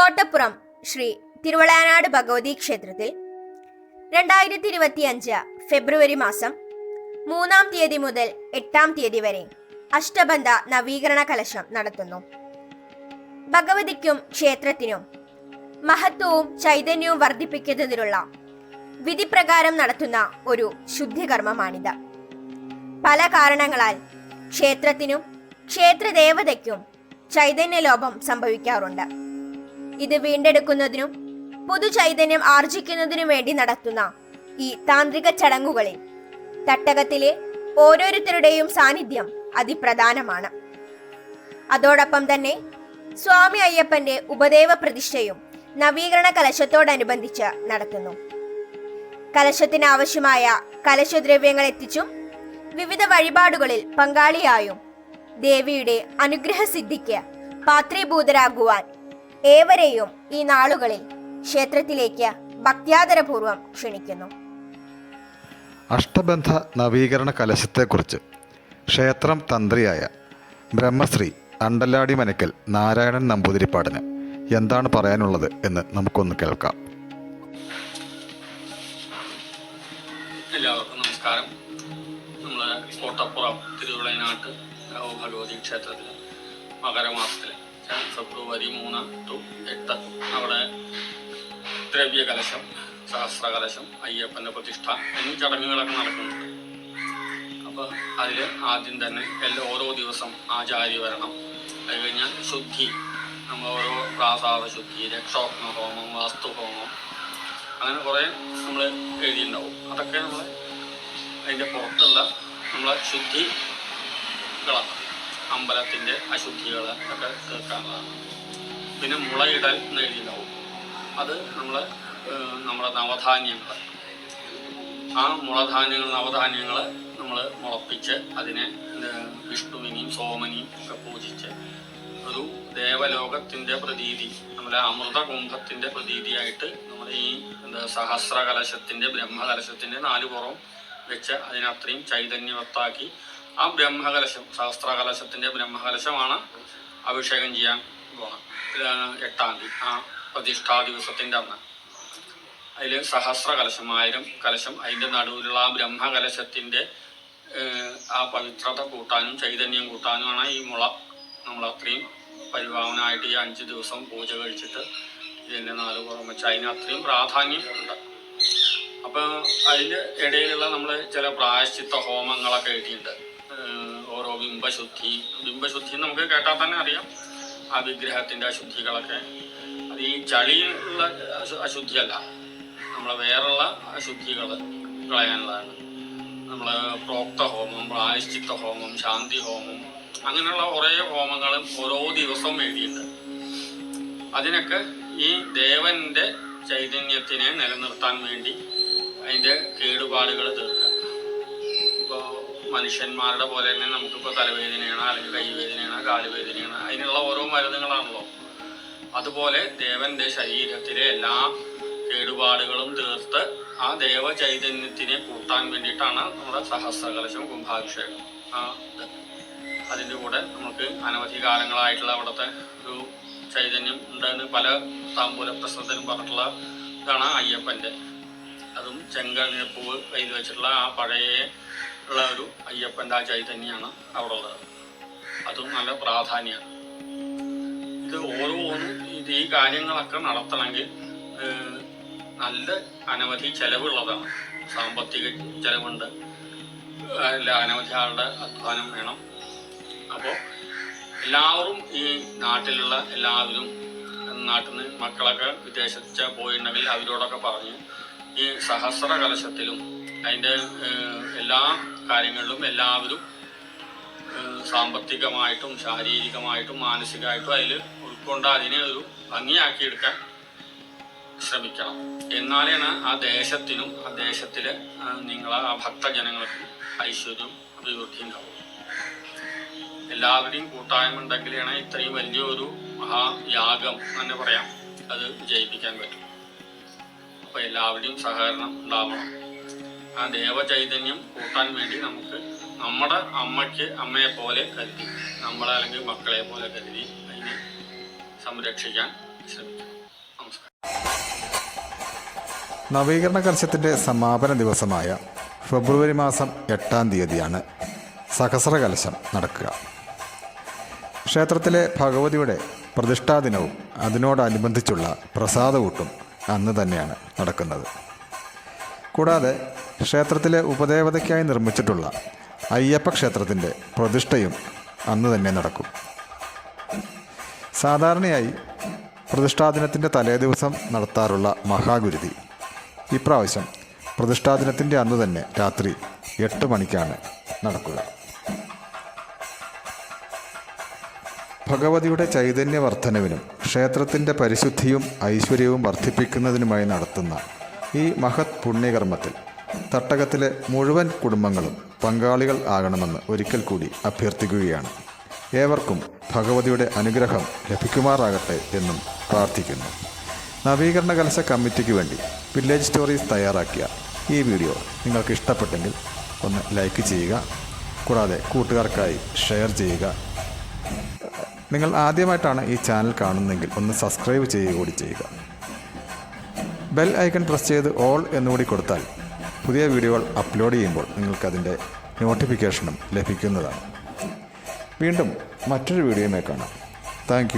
കോട്ടപ്പുറം ശ്രീ തിരുവളയാനാട് ഭഗവതി ക്ഷേത്രത്തിൽ രണ്ടായിരത്തി ഇരുപത്തി അഞ്ച് ഫെബ്രുവരി മാസം മൂന്നാം തീയതി മുതൽ എട്ടാം തീയതി വരെ അഷ്ടബന്ധ നവീകരണ കലശം നടത്തുന്നു. ഭഗവതിക്കും ക്ഷേത്രത്തിനും മഹത്വവും ചൈതന്യവും വർദ്ധിപ്പിക്കുന്നതിനുള്ള വിധിപ്രകാരം നടത്തുന്ന ഒരു ശുദ്ധികർമ്മമാണിത്. പല കാരണങ്ങളാൽ ക്ഷേത്രത്തിനും ക്ഷേത്രദേവതയ്ക്കും ചൈതന്യലോപം സംഭവിക്കാറുണ്ട്. ഇത് വീണ്ടെടുക്കുന്നതിനും പുതുചൈതന്യം ആർജിക്കുന്നതിനും വേണ്ടി നടത്തുന്ന ഈ താന്ത്രിക ചടങ്ങുകളിൽ തട്ടകത്തിലെ ഓരോരുത്തരുടെയും സാന്നിധ്യം അതിപ്രധാനമാണ്. അതോടൊപ്പം തന്നെ സ്വാമി അയ്യപ്പന്റെ ഉപദേവ പ്രതിഷ്ഠയും നവീകരണ കലശത്തോടനുബന്ധിച്ച് നടത്തുന്നു. കലശത്തിന് ആവശ്യമായ കലശദ്രവ്യങ്ങൾ എത്തിച്ചും വിവിധ വഴിപാടുകളിൽ പങ്കാളിയായും ദേവിയുടെ അനുഗ്രഹസിദ്ധിക്ക് പാത്രീഭൂതരാകുവാൻ ഏവരെയും ഈ നാളുകളിൽ ക്ഷേത്രത്തിലേക്ക് ഭക്ത്യാദരപൂർവം ക്ഷണിക്കുന്നു. അഷ്ടബന്ധ നവീകരണ കലശത്തെക്കുറിച്ച് ക്ഷേത്രം തന്ത്രിയായ ബ്രഹ്മശ്രീ അണ്ടല്ലാടി മനക്കൽ നാരായണൻ നമ്പൂതിരിപ്പാടിന് എന്താണ് പറയാനുള്ളത് എന്ന് നമുക്കൊന്ന് കേൾക്കാം. എല്ലാവർക്കും നമസ്കാരം. നമ്മൾ കോട്ടപ്പുറം തിരുവിളയനാട്ട് ഭഗവതി ക്ഷേത്രത്തിൽ മകരമാസത്തിൽ ഫെബ്രുവരി മൂന്ന് ടു എട്ട്. അവിടെ ദ്രവ്യകലശം സഹസ്രകലശം അയ്യപ്പന്റെ പ്രതിഷ്ഠ എന്നീ ചടങ്ങുകളൊക്കെ നടക്കുന്നുണ്ട്. അപ്പോൾ അതിൽ ആദ്യം തന്നെ എല്ലാ ഓരോ ദിവസം ആചാര്യ വരണം. അത് കഴിഞ്ഞാൽ ശുദ്ധി. നമ്മൾ ഓരോ പ്രാസാദ ശുദ്ധി രക്ഷോഗ്ന ഹോമം വാസ്തുഹോമം അങ്ങനെ കുറേ നമ്മൾ എഴുതിയിട്ടുണ്ടാവും. അതൊക്കെ നമ്മൾ അതിന്റെ പുറത്തുള്ള നമ്മളെ ശുദ്ധികളാണ് അമ്പലത്തിന്റെ അശുദ്ധികൾ ഒക്കെ തീർക്കാനുള്ളതാണ് പിന്നെ മുളയിടൽ എന്ന് എഴുതിയിട്ടുണ്ടാവും. അത് നമ്മൾ നമ്മുടെ നവധാന്യങ്ങൾ ആ മുളധാന്യങ്ങൾ നവധാന്യങ്ങൾ നമ്മൾ മുളപ്പിച്ച് അതിനെ വിഷ്ണുവിനെയും സോമനെയും ഒക്കെ പൂജിച്ച് ഒരു ദേവലോകത്തിന്റെ പ്രതീതി നമ്മുടെ അമൃതകുംഭത്തിന്റെ പ്രതീതിയായിട്ട് നമ്മൾ ഈ എന്താ സഹസ്രകലശത്തിന്റെ ബ്രഹ്മകലശത്തിന്റെ നാല് പുറം വെച്ച് അതിനത്രയും ചൈതന്യവത്താക്കി ആ ബ്രഹ്മകലശം സഹസ്രകലശത്തിന്റെ ബ്രഹ്മകലശമാണ് അഭിഷേകം ചെയ്യാൻ പോകുന്നത്. ഇതാണ് എട്ടാം തീയതി ആ പ്രതിഷ്ഠാ ദിവസത്തിന്റെ അന്ന്. അതിൽ സഹസ്ര കലശം ആയിരം കലശം അതിന്റെ നടുവിലുള്ള ആ ബ്രഹ്മകലശത്തിന്റെ ആ പവിത്രത കൂട്ടാനും ചൈതന്യം കൂട്ടാനുമാണ് ഈ മുള. നമ്മൾ അത്രയും പരിഭാവനായിട്ട് ഈ അഞ്ച് ദിവസം പൂജ കഴിച്ചിട്ട് ഇതിന്റെ നാല് പുറം വെച്ച് അതിന് അത്രയും പ്രാധാന്യം ഉണ്ട്. അപ്പോൾ അതിന്റെ ഇടയിലുള്ള നമ്മൾ ചില പ്രായശ്ചിത്ത ഹോമങ്ങളൊക്കെ കിട്ടിയിട്ടുണ്ട് ബിംബശുദ്ധി. ബിംബശുദ്ധി നമുക്ക് കേട്ടാൽ തന്നെ അറിയാം. ആ വിഗ്രഹത്തിന്റെ അശുദ്ധികളൊക്കെ. അത് ഈ ചളിയുള്ള അശുദ്ധിയല്ല. നമ്മളെ വേറുള്ള അശുദ്ധികൾ കളയാനുള്ളതാണ്. നമ്മൾ പ്രോക്ത ഹോമം പ്രായശ്ചിത്ത ഹോമം ശാന്തി ഹോമം അങ്ങനെയുള്ള കുറേ ഹോമങ്ങളും ഓരോ ദിവസവും എഴുതിയിട്ടുണ്ട്. അതിനൊക്കെ ഈ ദേവന്റെ ചൈതന്യത്തിനെ നിലനിർത്താൻ വേണ്ടി അതിന്റെ കേടുപാടുകൾ തീർക്കുക. മനുഷ്യന്മാരുടെ പോലെ തന്നെ നമുക്കിപ്പോൾ തലവേദനയാണ് അല്ലെങ്കിൽ കൈവേദനയാണ് കാലുവേദനയാണ്. അതിനുള്ള ഓരോ മരുന്നുകളാണല്ലോ. അതുപോലെ ദേവന്റെ ശരീരത്തിലെ എല്ലാ കേടുപാടുകളും തീർത്ത് ആ ദേവ ചൈതന്യത്തിനെ കൂട്ടാൻ വേണ്ടിയിട്ടാണ് നമ്മുടെ സഹസ്രകലശം കുംഭാഭിഷേകം. ആ അതിന്റെ കൂടെ നമുക്ക് അനവധി കാലങ്ങളായിട്ടുള്ള അവിടുത്തെ ഒരു ചൈതന്യം ഉണ്ടെന്ന് പല താമ്പൂല പ്രശ്നത്തിനും പറഞ്ഞിട്ടുള്ള ഇതാണ് അയ്യപ്പന്റെ. അതും ചെങ്കണ്ണിപ്പൂവ് കയ്യിൽ വെച്ചിട്ടുള്ള ആ പഴയ ഉള്ള ഒരു അയ്യപ്പന്റെ ആ ചൈതന്യമാണ് അവിടെ ഉള്ളത്. അതും നല്ല പ്രാധാന്യമാണ് ഇത് ഓരോന്നും ഇത് ഈ കാര്യങ്ങളൊക്കെ നടത്തണമെങ്കിൽ നല്ല അനവധി ചെലവുള്ളതാണ്. സാമ്പത്തിക ചെലവുണ്ട്. അല്ല അനവധി ആളുടെ അധ്വാനം വേണം. അപ്പോൾ എല്ലാവരും ഈ നാട്ടിലുള്ള എല്ലാവരും നാട്ടിൽ നിന്ന് മക്കളൊക്കെ വിദേശത്ത് പോയിട്ടുണ്ടെങ്കിൽ അവരോടൊക്കെ പറഞ്ഞ് ഈ സഹസ്ര കലശത്തിലും അതിന്റെ എല്ലാ കാര്യങ്ങളിലും എല്ലാവരും സാമ്പത്തികമായിട്ടും ശാരീരികമായിട്ടും മാനസികമായിട്ടും അതിൽ ഉൾക്കൊണ്ട് അതിനെ ഒരു ഭംഗിയാക്കിയെടുക്കാൻ ശ്രമിക്കണം. എന്നാലാണ് ആ ദേശത്തിനും ആ ദേശത്തിലെ നിങ്ങളെ ആ ഭക്തജനങ്ങൾക്കും ഐശ്വര്യം അഭിവൃദ്ധി ഉണ്ടാവും എല്ലാവരുടെയും കൂട്ടായ്മ ഉണ്ടെങ്കിലാണ് ഇത്രയും വലിയൊരു മഹായാഗം തന്നെ പറയാം. അത് ജയിപ്പിക്കാൻ പറ്റും. അപ്പോൾ എല്ലാവരുടെയും സഹകരണം ഉണ്ടാവണം. ആ ദേവചൈതന്യം കൂട്ടാൻ വേണ്ടി നമുക്ക് നമ്മുടെ അമ്മയ്ക്ക് അമ്മയെ പോലെ കരുതി നമ്മളെ അല്ലെങ്കിൽ മക്കളെ പോലെ കരുതി അതിനെ സംരക്ഷിക്കാൻ ശ്രമിക്കണം നവീകരണ കലശത്തിന്റെ സമാപന ദിവസമായ ഫെബ്രുവരി മാസം എട്ടാം തീയതിയാണ് സഹസ്ര കലശം നടക്കുക. ക്ഷേത്രത്തിലെ ഭഗവതിയുടെ പ്രതിഷ്ഠാ ദിനവും അതിനോടനുബന്ധിച്ചുള്ള പ്രസാദവൂട്ടും അന്ന് തന്നെയാണ് നടക്കുന്നത്. കൂടാതെ ക്ഷേത്രത്തിലെ ഉപദേവതയ്ക്കായി നിർമ്മിച്ചിട്ടുള്ള അയ്യപ്പ ക്ഷേത്രത്തിന്റെ പ്രതിഷ്ഠയും അന്ന് തന്നെ നടക്കും. സാധാരണയായി പ്രതിഷ്ഠാദിനത്തിന്റെ തലേദിവസം നടത്താറുള്ള മഹാഗുരുതി ഇപ്രാവശ്യം പ്രതിഷ്ഠാദിനത്തിന്റെ അന്ന് തന്നെ രാത്രി എട്ട് മണിക്കാണ് നടക്കുക. ഭഗവതിയുടെ ചൈതന്യവർദ്ധനവിനും ക്ഷേത്രത്തിന്റെ പരിശുദ്ധിയും ഐശ്വര്യവും വർദ്ധിപ്പിക്കുന്നതിനുമായി നടത്തുന്ന ഈ മഹത് പുണ്യകർമ്മത്തിൽ തട്ടകത്തിലെ മുഴുവൻ കുടുംബങ്ങളും പങ്കാളികൾ ആകണമെന്ന് ഒരിക്കൽ കൂടി അഭ്യർത്ഥിക്കുകയാണ്. ഏവർക്കും ഭഗവതിയുടെ അനുഗ്രഹം ലഭിക്കുമാറാകട്ടെ എന്നും പ്രാർത്ഥിക്കുന്നു. നവീകരണ കലശ കമ്മിറ്റിക്ക് വേണ്ടി വില്ലേജ് സ്റ്റോറീസ് തയ്യാറാക്കിയ ഈ വീഡിയോ നിങ്ങൾക്ക് ഇഷ്ടപ്പെട്ടെങ്കിൽ ഒന്ന് ലൈക്ക് ചെയ്യുക കൂടാതെ കൂട്ടുകാർക്കായി ഷെയർ ചെയ്യുക. നിങ്ങൾ ആദ്യമായിട്ടാണ് ഈ ചാനൽ കാണുന്നതെങ്കിൽ ഒന്ന് സബ്സ്ക്രൈബ് ചെയ്യുക കൂടി ചെയ്യുക. ബെൽ ഐക്കൺ പ്രസ് ചെയ്ത് ഓൾ എന്നുകൂടി കൊടുത്താൽ പുതിയ വീഡിയോകൾ അപ്ലോഡ് ചെയ്യുമ്പോൾ നിങ്ങൾക്കതിന്റെ നോട്ടിഫിക്കേഷനും ലഭിക്കുന്നതാണ്. വീണ്ടും മറ്റൊരു വീഡിയോയുമായി കാണാം. താങ്ക്